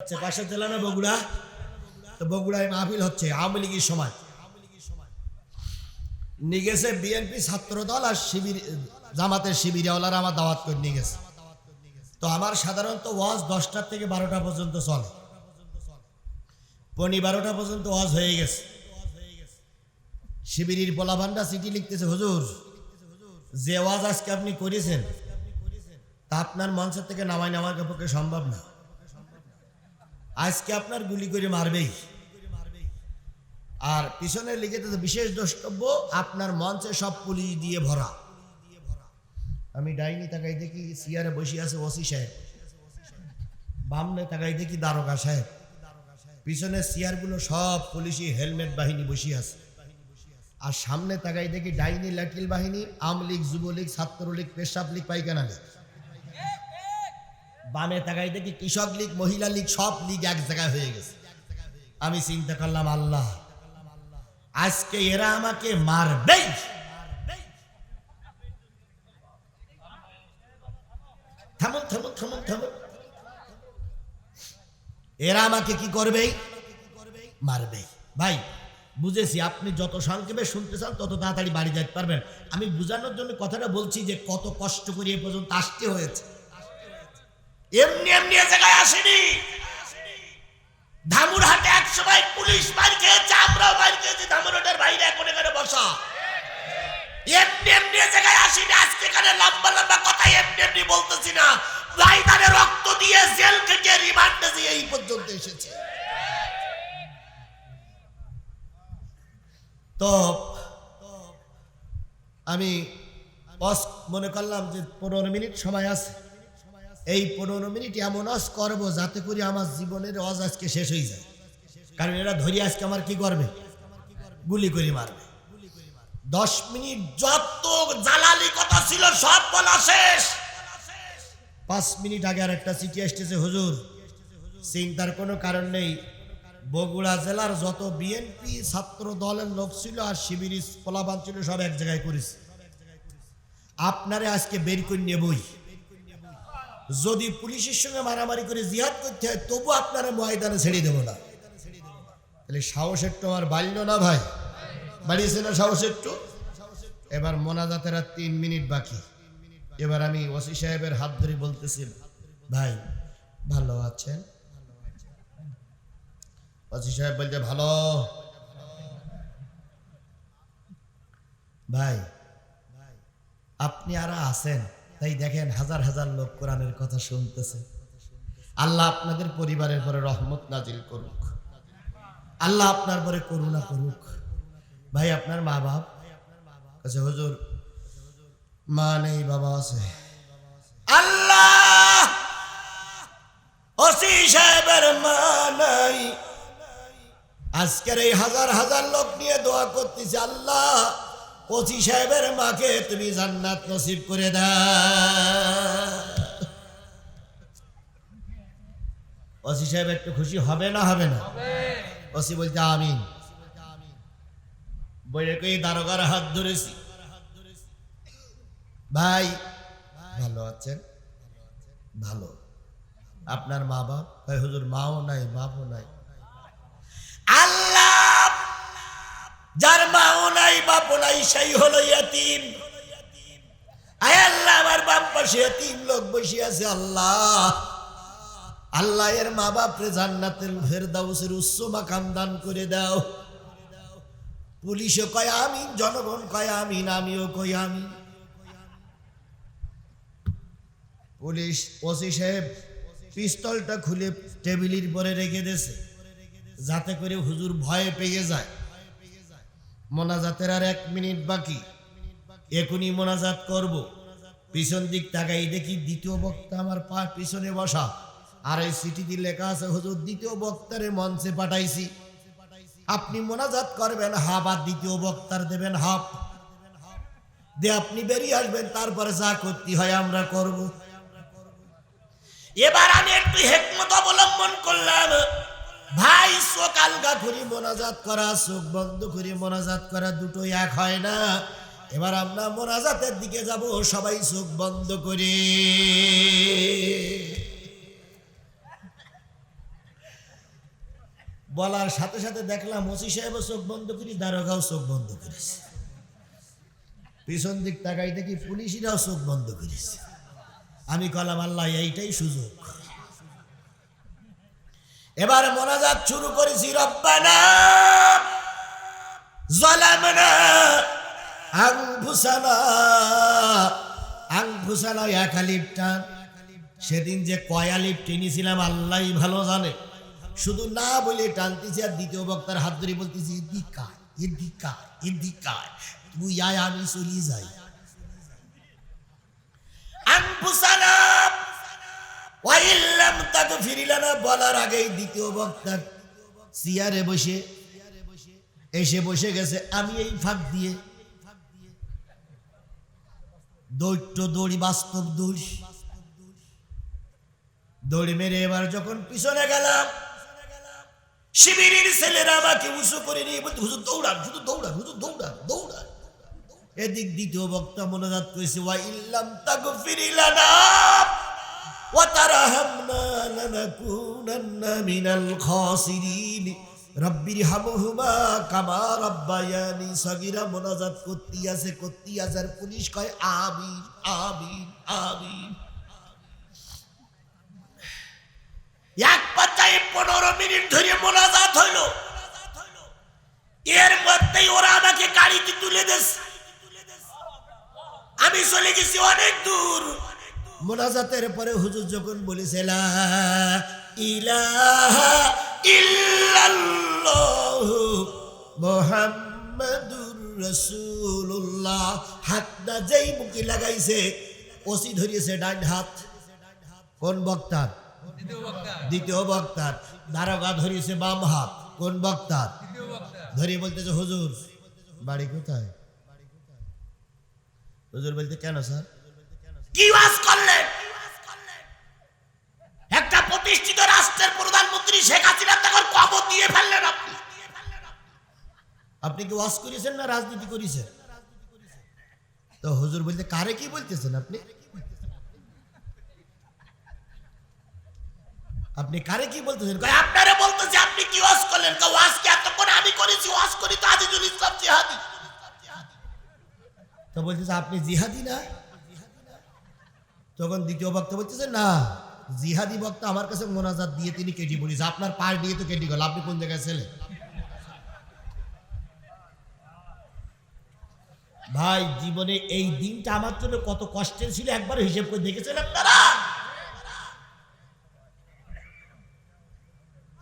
হচ্ছে পাশের জেলা না বগুড়া? বগুড়ায় মাহফিল হচ্ছে, আওয়ামী লীগের নিয়ে গেছে বিএনপি আর শিবির, জামাতের শিবিরিওয়ালারা আমার দাওয়াত করে নিয়ে গেছে। তো আমার সাধারণত ওয়াজ থেকে বারোটা পর্যন্ত চলে। পনি বারোটা পর্যন্ত ওয়াজ হয়ে গেছে। চিঠি লিখতেছে, হুজুর, যে ওয়াজ আজকে আপনি করেছেন, তা আপনার মঞ্চের থেকে নামাই নামার পক্ষে সম্ভব না। আজকে আপনার গুলি করে মারবেই। আর পিছনে লিখেতে বিশেষ দ্রষ্টব্য, আপনার মঞ্চে সব পুলিশ দিয়ে ভরা। আমি ডাইনি তাকাই দেখি, সিয়ারে বসে আছে ওসি সাহেব। বামনে তাকাই দেখি দারোগা সাহেব। পিছনে চেয়ারগুলো সব পুলিশি হেলমেট বাহিনী বসে আছে। আর সামনে তাকাই দেখি ডাইনি, লাঠিল বাহিনী, আওয়ামী লীগ, যুবলীগ, ছাত্রলীগ, পেশাব লীগ পাইকানা লীগ। বামে তাকাই দেখি কৃষক লীগ, মহিলা লীগ, সব লীগ এক জায়গায় হয়ে গেছে। আমি চিন্তা করলাম, আল্লাহ, আজকে এরা আমাকে মারবেই। থামুন থামুন থামুন থামুন। এরা আমাকে কি করবে? মারবে। ভাই, বুঝেছি, আপনি যত সংক্ষেপে শুনতে চান, তত তাড়াতাড়ি বাড়ি যেতে পারবেন। আমি বোঝানোর জন্য কথাটা বলছি যে কত কষ্ট করে এ পর্যন্ত আসতে হয়েছে। এমনি এমনি এ জায়গায় আসেনি। ধামুরহাটে এক সময় পুলিশ মার খেয়েছে আমরাও মার খেয়েছি ধামুরহাটের বাইরে এখন এখানে বসা। এমনি এমনি এ জায়গায় আসিনি, আজকে এখানে লম্বা লম্বা কথা এমনি এমনি বলতেছি না। ময়দানে রক্ত দিয়ে জেল থেকে রিমান্ডে দিয়ে এই পর্যন্ত এসেছে। তো, আমি মনে করলাম যে পনেরো মিনিট সময় আছে। এই পনেরো মিনিট এমন অস করব যাতে করে আমার জীবনের অজ আজকে শেষ হয়ে যায়। কারণ এরা ধরি আজকে আমার কি করবে? গুলি করে মারবে। দশ মিনিট যত জালালি কথা ছিল, সব বলা শেষ। পাঁচ মিনিট আগে আর একটা চিঠি আসতেছে, হুজুর, চিন্তার কোনো কারণ নেই। বগুড়া জেলার যত বিএনপি ছাত্র দলের লোক ছিল আর শিবির পোলাবান ছিল সব এক জায়গায় করেছে। আপনারে আজকে বের করে নেবই যদি পুলিশের সঙ্গে মারামারি করে জিহাদ করতে হয়, তবু আপনারা ময়দানে ছেড়ে দেবো না। তাহলে সাহস একটু আমার বাড়ল না ভাই? বাড়িয়েছে না সাহস একটু? এবার মোনাজাতের আর তিন মিনিট বাকি। এবার আমি ওসি সাহেবের হাত ধরে বলতেছি, ভাই, ভালো আছেন? ওসি সাহেব বলছে, ভালো। ভাই, আপনি আর আছেন? তাই দেখেন হাজার হাজার লোক কোরআনের কথা শুনতেছে। আল্লাহ আপনাদের পরিবারের পরে রহমত নাজিল করুক। আল্লাহ আপনার পরে করুণা করুক। ভাই, আপনার মা বাপ? কাছে হুজুর, মা নেই, বাবা আছে। আল্লাহ! ওসি সাহেবের মা নাই। আজকের এই হাজার হাজার লোক নিয়ে দোয়া করতেছে, আল্লাহ! ওসি সাহেবের মাকে তুমি জান্নাত নসিব করে দাও। সাহেব একটু খুশি হবে না হবে না? ওসি বলতে আমিন। বইয়ে দারোগার হাত ধরেছি। ভাই, ভালো আছেন? ভালো। আপনার মা বাপ? হুজুর, মাও নাই, বাপও নাই। আল্লাহ যার মাও নাই বাপ নাই, সেই হলো ইয়াতিম। আয় আল্লাহ, আমার বাম পাশে তিন লোক বসে আছে, আল্লাহ। আল্লাহ, এর মা বাপরে জান্নাতের ফেরদাউসের উচ্চ মাকাম দান করে দাও। পুলিশও কয় আমিন, জনগণ কয় আমিন, আমিও কই আমিন। পুলিশ, ওসি সাহেব পিস্তলটা খুলে টেবিলের পরে রেখে দিয়েছে, যাতে করে হুজুর ভয়ে পেয়ে যায়। মোনাজাতের আর এক মিনিট বাকি। এখনই মোনাজাত করব। পিছন দিক তাকাই দেখি দ্বিতীয় বক্তা আমার পা পিছনে বসা। আর এই চিঠিতে লেখা আছে, হুজুর, দ্বিতীয় বক্তারে মঞ্চে পাঠাইছি। আপনি মোনাজাত করবেন, হাফ, আর দ্বিতীয় বক্তার দেবেন হাফ। দিয়ে আপনি বেরিয়ে আসবেন, তারপরে যা করতে হয় আমরা করব। এবার আমি একটু হেকমত অবলম্বন করলাম। ভাই চোখ আলগা মোনাজাত করা, চোখ বন্ধ করি মোনাজাত করা, দুটো এক হয় না। এবার আমরা মোনাজাতের দিকে যাব, সবাই চোখ বন্ধ করে। বলার সাথে সাথে দেখলাম, ওসি সাহেবও চোখ বন্ধ করি, দারোগাও চোখ বন্ধ করেছে। পিছন দিক তাকাই দেখি পুলিশিরাও চোখ বন্ধ করেছে। আমি কলাম, আল্লাহ, এইটাই সুযোগ। এবার মোনাজাত শুরু করেছি রব্বানা। জালামনা। আংফুসানা। আংফুসানা এক সেদিন যে কয় আলিপ টেনেছিলাম, আল্লাহ ভালো জানে। শুধু না বলে টানতেছি আর দ্বিতীয় বক্তার হাত ধরে বলতেছি এদিকায় এদিকায় এদিকায় তুই আয়, আমি চলি যাই। আনফুসানা ওয়াইল্লাম ফিরিলানা বলার আগেই দ্বিতীয় বক্তা চেয়ারে বসে, এসে বসে গেছে, আমি এই ফাঁক দিয়ে। দৈত্য দড়ি, বাস্তব দোষ। মেরে এবার যখন পিছনে গেলাম, শিবিরের ছেলেরা আমাকে উঁচু করে নিয়ে বলতে হুজুর, দৌড়ান শুধু দৌড়ান, হুজুর, দৌড়ান দৌড়ান। এদিক দ্বিতীয় বক্তা মনোজাত করেছে ওয়া ইল্লাম তাগফিরিলানা। ওয়া তারহামনা লানাকুনান্না মিনাল খাসিরিন রব্বির হামহুমা কামা রব্বায়ানি সগীরা মোনাজাত করতে আছে করতে আছে আর পুলিশ কয় আমিন আমিন আমিন এক পাতায় পনেরো মিনিট ধরে মোনাজাত হইল। এর মধ্যেই ওরা আমাকে গাড়িতে তুলে দিচ্ছে আমি চলে গেছি অনেক দূর। মোনাজাতের পরে হুজুর যখন বলেছে লা ইলাহা ইল্লাল্লাহু মুহাম্মাদুর রাসূলুল্লাহ। হাতটা যেই লাগাইছে ওসি ধরিয়েছে ডান হাত। কোন বক্তার? দ্বিতীয় বক্তার। দারোগা ধরিয়েছে বাম হাত। কোন বক্তার। ধরিয়ে বলতেছে হুজুর বাড়ি কোথায়? হুজুর বলতে কেন স্যার? কি ওয়াজ করলেন। একটা প্রতিষ্ঠিত রাষ্ট্রের প্রধানমন্ত্রী শেখ হাসিনা তখন কবর দিয়ে ফেললেন আপনি। আপনি কি ওয়াজ করেছেন না রাজনীতি করেছেন? তো হুজুর বলতে কারে কি বলতেছেন আপনি? আপনি কারে কি বলতেছেন? আপনারে বলতেছে, আপনি কি ওয়াজ করলেন? ওয়াজ কি এতক্ষণ আমি করেছি? ওয়াজ করি তো আজিজুল ইসলাম জিহাদি। তো বলতেছে, আপনি জিহাদি না? তখন দ্বিতীয় বক্তা বলতেছে, না, জিহাদি বক্তা আমার কাছে মোনাজাত দিয়ে তিনি কেটি বলিস আপনার পার দিয়ে তো কেটি গেল। আপনি কোন জায়গায় ছেলে? ভাই, জীবনে এই দিনটা আমার জন্য কত কষ্টের ছিল, একবার হিসেব করে দেখেছেন আপনারা?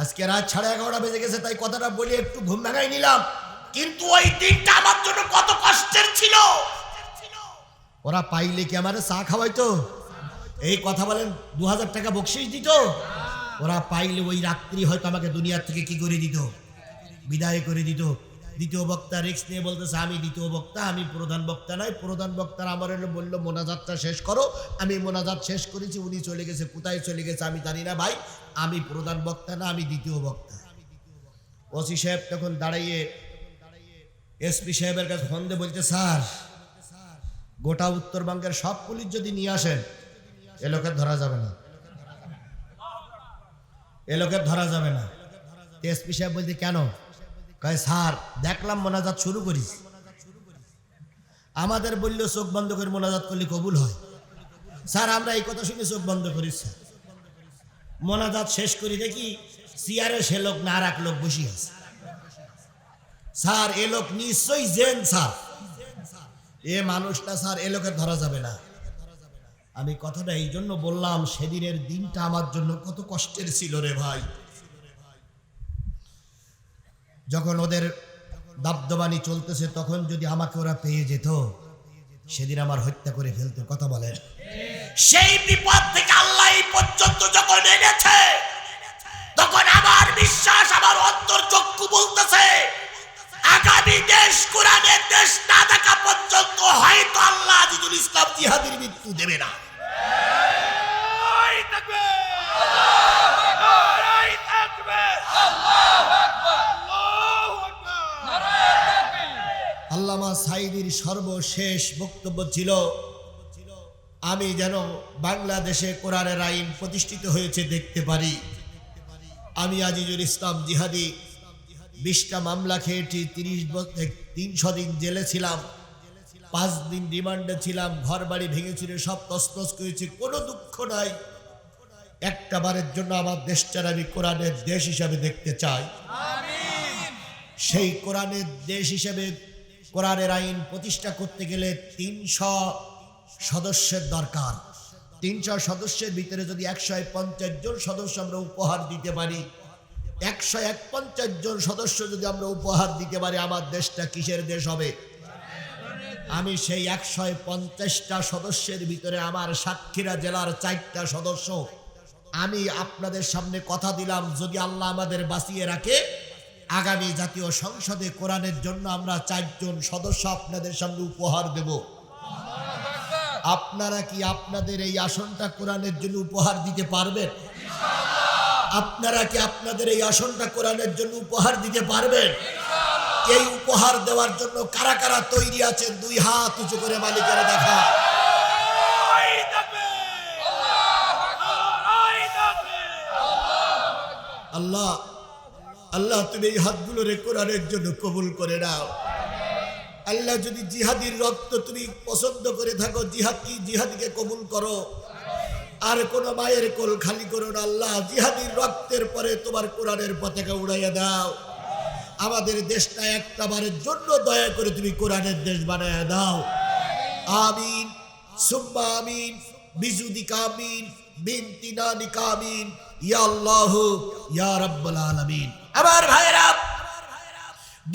আজকে রাত সাড়ে এগারোটা বেজে গেছে, তাই কথাটা বলে একটু ঘুম ভাঙাই নিলাম। কিন্তু ওই দিনটা আমার জন্য কত কষ্টের ছিল। ওরা পাইলে কি আমার চা খাওয়াইতো? এই কথা বলেন দু হাজার টাকা বকশিস দিত? ওরা পাইলে ওই রাত্রি হয়তো আমাকে দুনিয়ার থেকে কি করে দিত? বিদায় করে দিত। দ্বিতীয় বক্তা রিক্স নিয়ে বলতেছে, আমি দ্বিতীয় বক্তা, আমি প্রধান বক্তা নয়। প্রধান বক্তার আমার বলল, মোনাজাতটা শেষ করো। আমি মোনাজাত শেষ করেছি, উনি চলে গেছে। কোথায় চলে গেছে আমি জানি না ভাই। আমি প্রধান বক্তা না, আমি দ্বিতীয় বক্তা। ওসি সাহেব তখন দাঁড়াইয়ে এসপি সাহেবের কাছে ফোন দিয়ে বলছে, স্যার, গোটা উত্তরবঙ্গের সব পুলিশ যদি নিয়ে আসেন এ ধরা যাবে না। এ ধরা যাবে না। এসপি সাহেব বলছে, কেন? কয়, স্যার, দেখলাম মোনাজাত শুরু করিস। আমাদের বলল চোখ বন্ধ করে মোনাজাত করলে কবুল হয়। স্যার, আমরা এই কথা শুনে চোখ বন্ধ করিস স্যার। মোনাজাত শেষ করি দেখি চেয়ারে সে লোক না রাখ লোক বসে আছে। স্যার, এ লোক নিশ্চয়ই জেন, স্যার। এ মানুষটা, স্যার, এ লোকের ধরা যাবে না। আমি কথাটা এই জন্য বললাম, সেদিনের দিনটা আমার জন্য কত কষ্টের ছিল রে ভাই। যখন ওদের দাবদবানি চলতেছে, তখন যদি আমাকে ওরা পেয়ে যেত, সেদিন আমার হত্যা করে ফেলতো, কথা বলেন। সেই বিপদ থেকে আল্লাহ পর্যন্ত যখন এনেছে, তখন আমার বিশ্বাস, আমার অন্তর চক্ষু বলতেছে, আগামী দেশ, কোরআনের দেশ না দেখা পর্যন্ত হয়তো আল্লাহ আজিজুল ইসলাম জিহাদির মৃত্যু দেবে না। সর্বশেষ বক্তব্য ছিল আমি যেন বাংলাদেশে কোরআনের আইন প্রতিষ্ঠিত হয়েছে দেখতে পারি। আমি আজিজুল ইসলাম জিহাদি বিশটা মামলা খেয়েছি তিরিশ বছর তিনশো দিন জেলে ছিলাম পাঁচ দিন রিমান্ডে ছিলাম ঘর বাড়ি ভেঙেছিল সব তসতস করেছি কোনো দুঃখ নাই। একটা বারের জন্য আমার দেশটার আমি কোরআনের দেশ হিসাবে দেখতে চাই। সেই কোরআনের দেশ হিসেবে কোরআনের আইন প্রতিষ্ঠা করতে গেলে তিনশো সদস্যের দরকার। তিনশো সদস্যের ভিতরে যদি একশো পঞ্চাশ জন সদস্য আমরা উপহার দিতে পারি, একশো এক পঞ্চাশ জন সদস্য যদি আমরা উপহার দিতে পারি, আমার দেশটা কিসের দেশ হবে? আমি সেই একশো পঞ্চাশটা সদস্যের ভিতরে আমার সাতক্ষীরা জেলার চারটা সদস্য। আমি আপনাদের সামনে কথা দিলাম, যদি আল্লাহ আমাদের বাঁচিয়ে রাখে আগামী জাতীয় সংসদে কোরআনের জন্য আমরা চারজন সদস্য আপনাদের সামনে উপহার দেব। আপনারা কি আপনাদের এই আসনটা কোরআনের জন্য উপহার দিতে পারবেন? আপনারা কি আপনাদের এই আসনটা কোরআনের জন্য উপহার দিতে পারবেন? এই উপহার দেওয়ার জন্য কারা কারা তৈরি আছেন? দুই হাত উঁচু করে মালিকের দেখা। আল্লাহ আল্লাহ তুমি এই হাতগুলো রে কোরআনের জন্য কবুল করে নাও। আল্লাহ যদি জিহাদির রক্ত তুমি পছন্দ করে থাকো, জিহাদ কি? জিহাদিকে কবুল করো। আর কোন মায়ের কোল খালি করো না আল্লাহ, জিহাদির রক্তের পরে তোমার কোরআনের পতাকা উড়াইয়া দাও। আমাদের দেশটা একটা জন্য দয়া করে তুমি কোরআনের দেশ বানায় দাও। আমিন, সুম্মা আমিন, বিজুদিকা আমিন বিনতি নানিকা আমিন। ইয়া আল্লাহ, ইয়া রাব্বুল আলামিন। আমার ভাইরা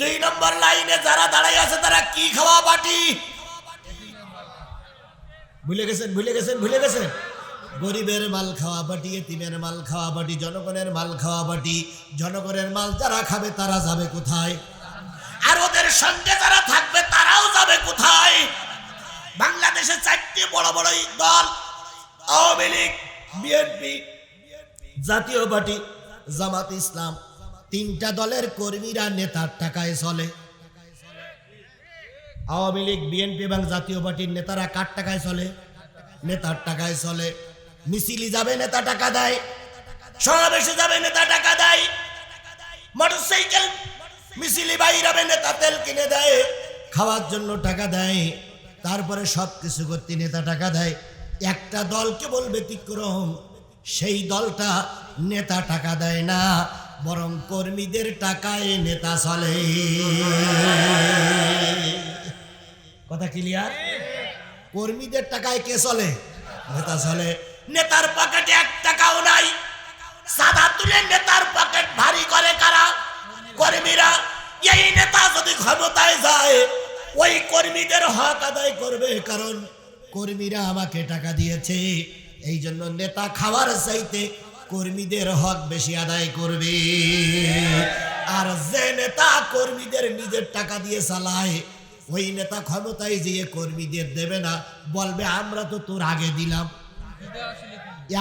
দুই নম্বর লাইনে যারা দাঁড়াই আছে, তারা কি খাওয়া বাটি? ভুলে গেছেন ভুলে গেছেন ভুলে গেছেন? গরিবের মাল খাওয়া বাটি, এতিমের মাল খাওয়া বাটি, জনগণের মাল খাওয়া বাটি, জনগণের মাল যারা খাবে, তারা যাবে কোথায়? আর ওদের সঙ্গে যারা থাকবে, তারাও যাবে কোথায়? বাংলাদেশে চারটি বড় বড় দল, আওয়ামী লীগ, বিএনপি, জাতীয় পার্টি, জামাত ইসলাম। তিনটা দলের কর্মীরা নেতার টাকায় চলে। আওয়ামী লীগ, বিএনপি এবং জাতীয় পার্টির নেতারা কার টাকায় চলে? নেতার টাকায় চলে। মিছিলি যাবে, নেতা টাকা দেয়। সমাবেশে যাবে, নেতা টাকা দেয়। মোটরসাইকেল মিছিলি বাইরাবে, নেতা তেল কিনে দেয়। খাওয়ার জন্য টাকা দেয়। তারপরে সব কিছু করতে নেতা টাকা দেয়। একটা দল কেবল ব্যতিক্রম। সেই দলটা নেতা টাকা দেয় না। বরং কর্মীদের টাকায় নেতা চলে। কথা ক্লিয়ার কর্মীদের টাকায় কে চলে? নেতা চলে। নেতার পকেটে এক টাকাও নাই। সাদা তুলে নেতার পকেট ভারী করে কারা? কর্মীরা। এই নেতা যদি ক্ষমতায় যায়, ওই কর্মীদের হক আদায় করবে কারণ কর্মীরা আমাকে টাকা দিয়েছে। এই জন্য নেতা খাওয়ার চাইতে কর্মীদের হক বেশি আদায় করবে। আর যে নেতা কর্মীদের নিজের টাকা দিয়ে চালায়, ওই নেতা ক্ষমতায় যেয়ে কর্মীদের দেবে না। বলবে, আমরা তো তোর আগে দিলাম।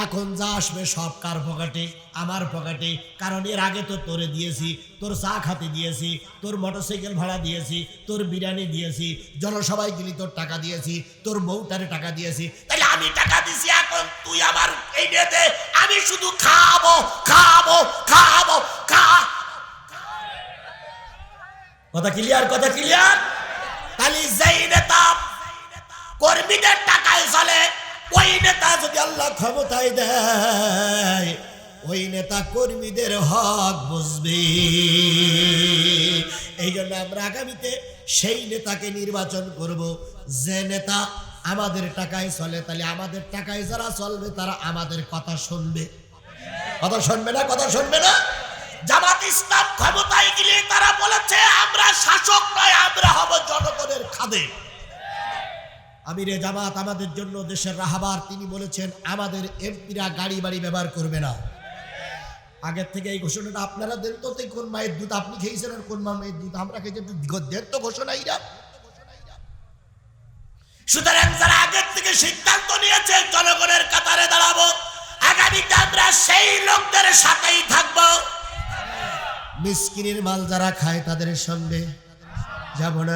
এখন যা আসবে সব কার পকেটে? আমার পকেটে। কারণ এর আগে তো তোরে দিয়েছি, তোর চা খাতে দিয়েছি, তোর মোটরসাইকেল ভাড়া দিয়েছি, তোর বিরিয়ানি দিয়েছি, জনসভায় গেলি তোর টাকা দিয়েছি, তোর বউটারে টাকা দিয়েছি। তাহলে আমি টাকা দিছি এখন, তুই আমার এই আমি শুধু খাব খাব খাব, খা। কথা ক্লিয়ার কথা ক্লিয়ার তাহলে যেই নেতা কর্মীদের টাকায় চলে আল্লাহ ক্ষমতায় দেয়। ওই নেতা কর্মীদের হক বুঝবে। এই জন্য আমরা আগামীতে সেই নেতাকে নির্বাচন করব। যে নেতা আমাদের টাকায় চলে, তাহলে আমাদের টাকায় যারা চলবে, তারা আমাদের কথা শুনবে। কথা শুনবে না, কথা শুনবে না? জামাত ইসলাম ক্ষমতায় গেলে তারা বলেছে, আমরা শাসক নয়, আমরা হব জনগণের খাদে আমিরে জামাত আমাদের জন্য দেশের রাহাবার, তিনি বলেছেন, আমাদের এমপিরা গাড়ি বাড়ি ব্যবহার করবে না। আগের থেকে এই ঘোষণাটা আপনারা দেন তো কোন মায়ের দুধ আপনি খেয়েছেন আর কোন মায়ের দুধ আমরা খেয়েছি দেন তো ঘোষণা ইরা সুতরাং যারা আগের থেকে সিদ্ধান্ত নিয়েছে, জনগণের কাতারে দাঁড়াবো, আগামীতে আমরা সেই লোকদের সাথেই থাকব। মিসকিনের মাল যারা খায় তাদের সঙ্গে যাব না।